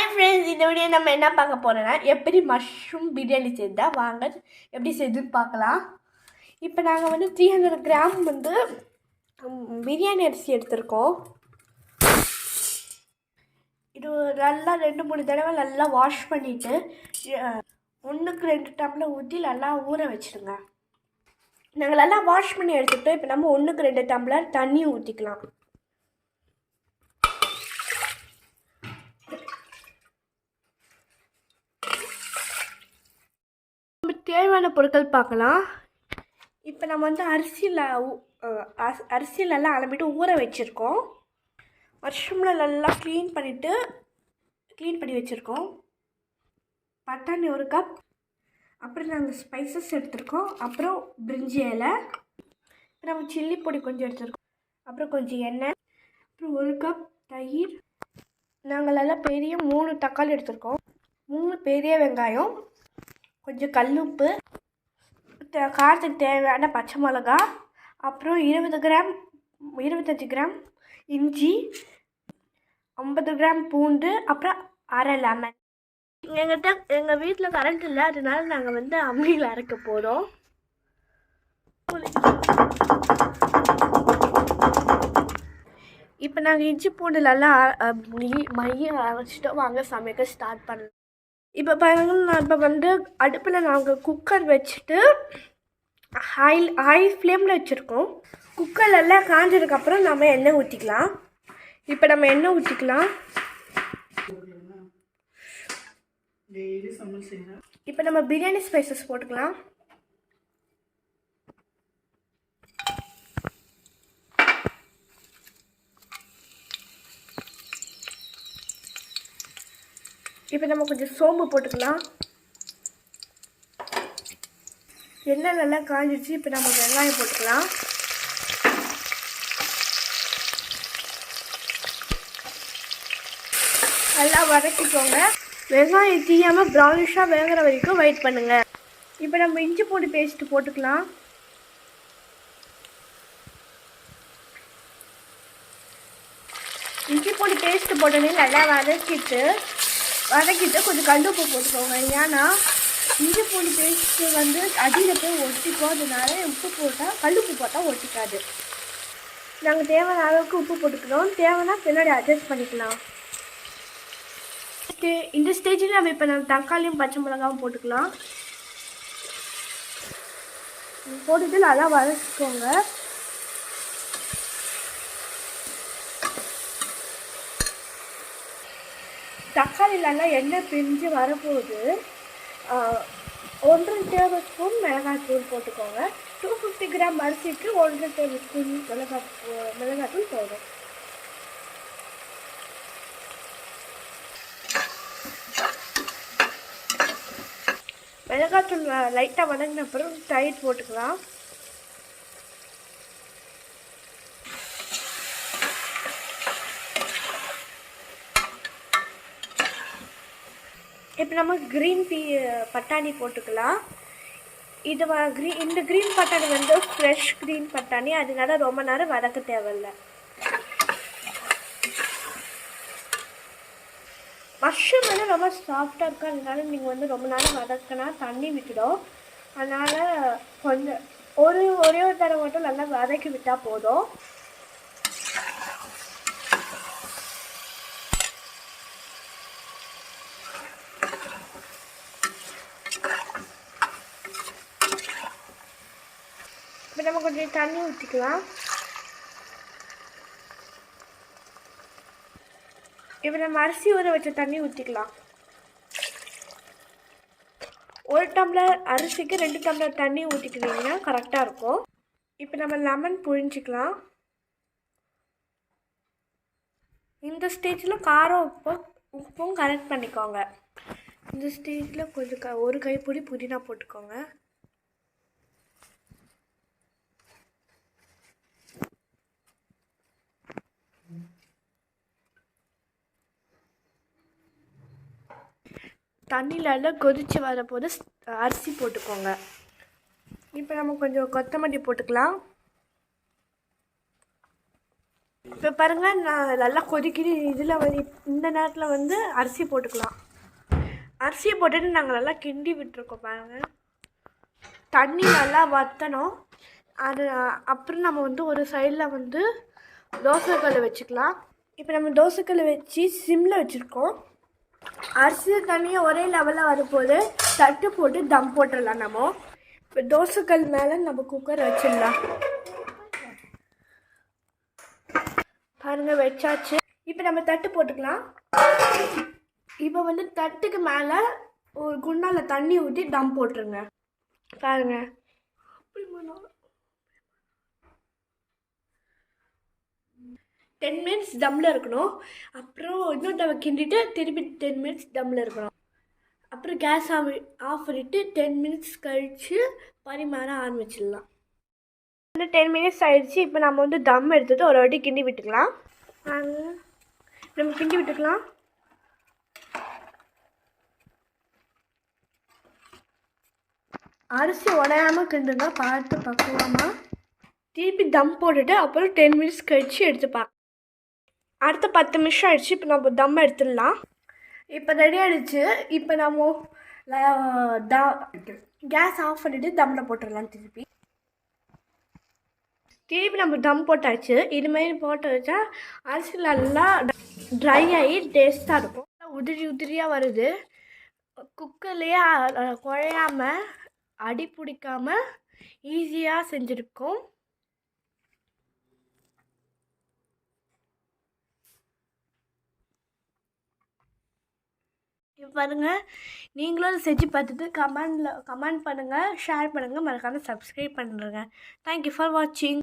Hi friends இந்த video நம்ம என்ன பார்க்க போகிறோன்னா எப்படி மஷ்ரூம் பிரியாணி செய்தால் வாங்க எப்படி செய்துன்னு பார்க்கலாம். இப்போ நாங்கள் வந்து த்ரீ ஹண்ட்ரட் கிராம் வந்து பிரியாணி அரிசி எடுத்திருக்கோம். இது நல்லா ரெண்டு மூணு தடவை நல்லா வாஷ் பண்ணிவிட்டு ஒன்றுக்கு ரெண்டு டம்ளர் ஊற்றி நல்லா ஊற வச்சுருங்க நாங்கள் நல்லா வாஷ் பண்ணி எடுத்துக்கிட்டோம். இப்போ நம்ம ஒன்றுக்கு ரெண்டு டம்ளர் தண்ணி ஊற்றிக்கலாம் நம்ம பொருட்கள் பார்க்கலாம். இப்போ நம்ம வந்து அரிசியில் அரிசியிலலாம் அளம்பிட்டு ஊற வச்சுருக்கோம். மஷ்ரூமில் நல்லா க்ளீன் பண்ணிவிட்டு க்ளீன் பண்ணி வச்சுருக்கோம். பட்டாணி ஒரு கப் அப்புறம் நாங்கள் ஸ்பைசஸ் எடுத்திருக்கோம். அப்புறம் பிரிஞ்சி இலை. அப்புறம் நம்ம சில்லி பொடி கொஞ்சம் எடுத்துருக்கோம். அப்புறம் கொஞ்சம் எண்ணெய். அப்புறம் ஒரு கப் தயிர். நாங்கள் நல்லா பெரிய மூணு தக்காளி எடுத்திருக்கோம். மூணு பெரிய வெங்காயம். கொஞ்சம் கல்லுப்பு தே- காரத்துக்கு தேவையான பச்சை மிளகா அப்புறம் இருபது கிராம் இருபத்தஞ்சி கிராம் இஞ்சி ஐம்பது கிராம் பூண்டு அப்புறம் அரை லெமன். எங்கிட்ட எங்கள் வீட்டில் கரண்ட் இல்லை அதனால நாங்கள் வந்து அம்மியில் அரைக்க போகிறோம் இப்போ நாங்கள் இஞ்சி பூண்டுலெல்லாம் மைய அரைச்சிட்டோம். வாங்க சமைக்க ஸ்டார்ட் பண்ணலாம். இப்போ பாருங்க நான் இப்போ வந்து அடுப்பில் நாங்கள் குக்கர் வச்சுட்டு ஹை ஹை ஃப்ளேமில் வச்சுருக்கோம். குக்கர் எல்லாம் காஞ்சதுக்கப்புறம் நம்ம எண்ணெய் ஊற்றிக்கலாம் இப்போ நம்ம எண்ணெய் ஊற்றிக்கலாம் இப்போ நம்ம பிரியாணி ஸ்பைசஸ் போட்டுக்கலாம். இப்போ நம்ம கொஞ்சம் சோம்பு போட்டுக்கலாம். எண்ணெய் நல்லா காஞ்சிச்சு இப்போ நம்ம வெங்காயம் போட்டுக்கலாம். நல்லா வதக்கிக்கோங்க. வெங்காயம் தீயாமல் ப்ரௌனிஷாக வேகிற வரைக்கும் வெயிட் பண்ணுங்கள் இப்போ நம்ம இஞ்சி பூண்டு பேஸ்ட்டு போட்டுக்கலாம். இஞ்சி பூண்டு பேஸ்ட் போட்டோன்னே நல்லா வதக்கிட்டு வதக்கிட்டு கொஞ்சம் கண்டுப்பு போட்டுக்கோங்க. ஏன்னா இஞ்சி பூண்டு பேஸ்ட்டு வந்து அடியில் போய் ஒட்டிக்கும். அதனால உப்பு போட்டால் கல்லுப்பு போட்டால் ஒட்டிக்காது. நாங்கள் தேவையான அளவுக்கு உப்பு போட்டுக்கிறோம். தேவைன்னா பின்னாடி அட்ஜஸ்ட் பண்ணிக்கலாம். ஓகே இந்த ஸ்டேஜில் நம்ம இப்போ நம்ம தக்காளியும் பச்சை மிளகாவும் போட்டுக்கலாம். போட்டுட்டு நல்லா வதக்கிக்கோங்க. தக்காளிலெல்லாம் எண்ணெய் பிரிஞ்சு வரப்போகுது. ஆஹ், ஒன்றரை டேபிள் ஸ்பூன் மிளகாத்தூள் போட்டுக்கோங்க. டூ ஃபிஃப்டி கிராம் அரிசிக்கு ஒன்றரை டேபிள் ஸ்பூன் தூள் மிளகாத்தூள் போதும் மிளகாத்தூள் லைட்டாக வதங்கின அப்புறம் தயிர் போட்டுக்கலாம். இப்போ நம்ம க்ரீன் பீ பட்டாணி போட்டுக்கலாம். இது வ க்ரீ இந்த க்ரீன் பட்டாணி வந்து ஃப்ரெஷ் க்ரீன் பட்டாணி. அதனால ரொம்ப நேரம் வதக்க தேவையில்ல. மஷ்ரூம் வந்து ரொம்ப சாஃப்டாக இருக்கும். அதனால நீங்கள் வந்து ரொம்ப நேரம் வதக்கினா தண்ணி விட்டுடும். அதனால் கொஞ்சம் ஒரு ஒரே ஒரு தடவை மட்டும் நல்லா வதக்கி விட்டால் போதும். இப்போ நம்ம கொஞ்சம் தண்ணி ஊற்றிக்கலாம் இப்போ நம்ம அரிசி ஊற வச்ச தண்ணி ஊற்றிக்கலாம் ஒரு டம்ளர் அரிசிக்கு ரெண்டு டம்ளர் தண்ணி ஊற்றிக்கிட்டிங்கன்னா கரெக்டாக இருக்கும். இப்போ நம்ம லெமன் புழிஞ்சிக்கலாம். இந்த ஸ்டேஜில் காரம் உப்பு உப்பும் கரெக்ட் பண்ணிக்கோங்க. இந்த ஸ்டேஜில் கொஞ்சம் க ஒரு கைப்பிடி புதினா போட்டுக்கோங்க. தண்ணியிலெல்லாம் கொதித்து வரப்போது அரிசி போட்டுக்கோங்க. இப்போ நம்ம கொஞ்சம் கொத்தமல்லி போட்டுக்கலாம். இப்போ பாருங்கள் நான் நல்லா கொதிக்கிது. இதில் வந்து இந்த நேரத்தில் வந்து அரிசி போட்டுக்கலாம். அரிசியை போட்டுட்டு நாங்கள் நல்லா கிண்டி விட்டுருக்கோம் பாருங்கள் தண்ணி நல்லா வற்றணும் அது அப்புறம் நம்ம வந்து ஒரு சைடில் வந்து தோசைக்கல் வச்சுக்கலாம். இப்போ நம்ம தோசைக்கல் வச்சு சிம்மில் வச்சுருக்கோம். அரிசி தண்ணியை ஒரே லெவலில் வரும்போது தட்டு போட்டு தம் போட்டுடலாம் நம்ம. இப்போ தோசைக்கல் மேலே நம்ம குக்கர் வச்சிடலாம். பாருங்கள் வச்சாச்சு. இப்போ நம்ம தட்டு போட்டுக்கலாம். இப்போ வந்து தட்டுக்கு மேலே ஒரு குண்டால தண்ணி ஊற்றி தம் போட்டுருங்க. பாருங்க. டென் மினிட்ஸ் தம்மில் இருக்கணும். அப்புறம் இன்னொரு தடவை கிண்டிட்டு திருப்பி டென் மினிட்ஸ் தம்மில் இருக்கணும். அப்புறம் கேஸ் ஆஃப் ஆஃப் பண்ணிவிட்டு டென் மினிட்ஸ் கழித்து பரிமாற ஆரம்பிச்சிடலாம். வந்து டென் மினிட்ஸ் ஆயிடுச்சு. இப்போ நம்ம வந்து தம் எடுத்துட்டு ஒரு வாட்டி கிண்டி விட்டுக்கலாம். நம்ம கிண்டி விட்டுக்கலாம். அரிசி உடையாம கிண்டுங்க. பார்த்து பக்குவமா. திருப்பி தம் போட்டுட்டு அப்புறம் டென் மினிட்ஸ் கழிச்சு எடுத்துப்பாங்க அடுத்த பத்து நிமிஷம் ஆயிடுச்சு இப்போ நம்ம தம் எடுத்துடலாம். இப்போ ரெடி ஆகிடுச்சு இப்போ நம்ம த- கேஸ் ஆஃப் பண்ணிவிட்டு தம்மில் போட்டுடலாம் திருப்பி. திருப்பி நம்ம தம் போட்டாச்சு. இதுமாரி போட்டு வச்சா அரிசி நல்லா ட்ரை ஆகி டேஸ்ட்டாக இருக்கும். உதிரி உதிரியாக வருது. குக்கர்லேயே குழையாமல் அடி பிடிக்காமல் ஈஸியாக செஞ்சுருக்கோம். பாருங்கள் நீங்களும் செஞ்சு பார்த்துட்டு கமெண்டில் கமெண்ட் பண்ணுங்கள் ஷேர் பண்ணுங்கள் மறக்காமல் சப்ஸ்கிரைப் பண்ணுறேங்க தேங்க்யூ ஃபார் வாட்சிங்